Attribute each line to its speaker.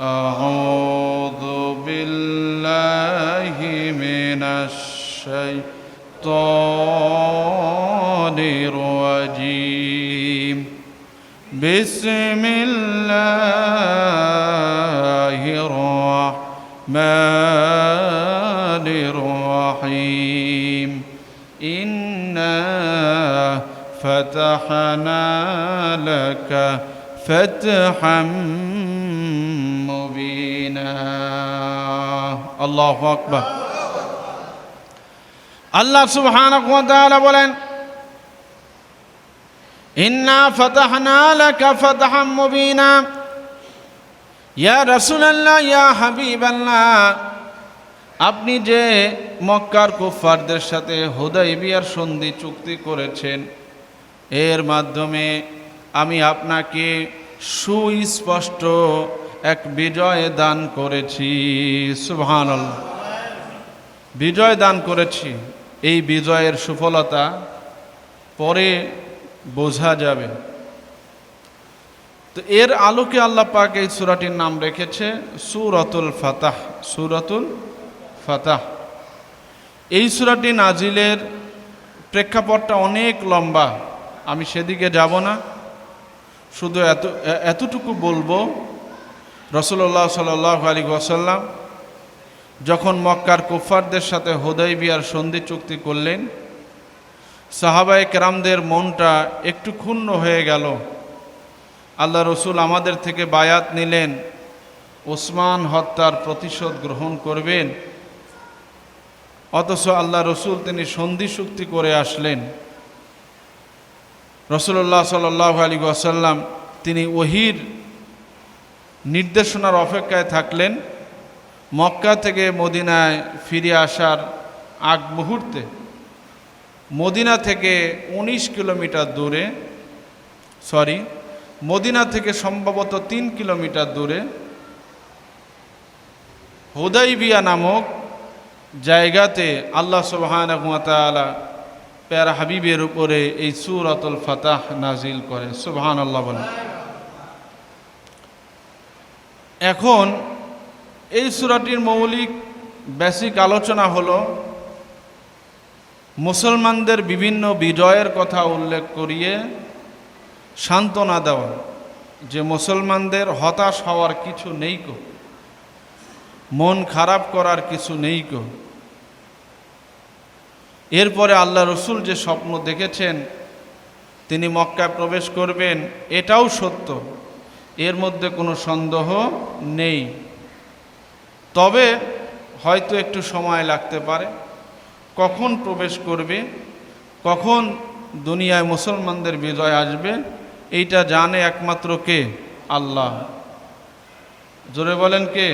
Speaker 1: أعوذ بالله من الشيطان الرجيم. بسم الله الرحمن الرحيم. إنا فتحنا لك فتحا مبينا الله أكبر আল্লাহ সুবহানাহু ওয়া তাআলা বলেন ইন্না ফাতাহনা লাকা ফাতহাম মুবিনা ইয়া রাসূলুল্লাহ ইয়া হাবিবাল্লাহ আপনি যে মক্কার কুফফারদের সাথে হুদাইবিয়ার সন্ধি চুক্তি করেছেন এর মাধ্যমে আমি আপনাকে সুস্পষ্ট এক বিজয় দান করেছি, সুবহানাল্লাহ। বিজয় দান করেছি, এই বিজয়ের সুফলতা পরে বোঝা যাবে। তো এর আলোকে আল্লাহ পাক এই সুরাটির নাম রেখেছে, সুরতুল ফাতাহ সুরতুল ফাতাহ। এই সুরাটি নাজিলের প্রেক্ষাপটটা অনেক লম্বা, আমি সেদিকে যাব না। শুধু এত এতটুকু বলব রসুল্লাহ সাল্লাহ আলী ওয়াসাল্লাম যখন মক্কার কুফারদের সাথে হোদয় বিয়ার সন্ধি চুক্তি করলেন, সাহাবায়ে কেরামদের মনটা একটু ক্ষুণ্ণ হয়ে গেল। আল্লাহ রসুল আমাদের থেকে বায়াত নিলেন, ওসমান হত্যার প্রতিশোধ গ্রহণ করবেন। অথচ আল্লাহ রসুল তিনি সন্ধি চুক্তি করে আসলেন। রসুল্লাহ সাল্লাহ আলী আসাল্লাম তিনি ওহির নির্দেশনার অপেক্ষায় থাকলেন মক্কা থেকে মদিনায় ফিরে আসার আগ মুহূর্তে। মদিনা থেকে ১৯ কিলোমিটার দূরে, সরি, মদিনা থেকে সম্ভবত তিন কিলোমিটার দূরে হুদাইবিয়া নামক জায়গাতে আল্লাহ সুবাহানতালা প্যারা হাবিবের উপরে এই সুরাতুল ফাতাহ নাজিল করে সুবহান আল্লাহ বলেন। এখন এই সুরাটির মৌলিক বেসিক আলোচনা হলো, মুসলমানদের বিভিন্ন বিজয়ের কথা উল্লেখ করিয়ে সান্ত্বনা দেওয়া, যে মুসলমানদের হতাশ হওয়ার কিছু নেই কো, মন খারাপ করার কিছু নেই কো। এরপরে আল্লাহ রসুল যে স্বপ্ন দেখেছেন, তিনি মক্কায় প্রবেশ করবেন, এটাও সত্য। এর মধ্যে কোনো সন্দেহ নেই। তবে হয়তো একটু সময় লাগতে পারে। কখন প্রবেশ করবে? কখন দুনিয়ায় মুসলমানদের বিজয় আসবে? এইটা জানে একমাত্র কে? আল্লাহ। জোরে বলেন কে?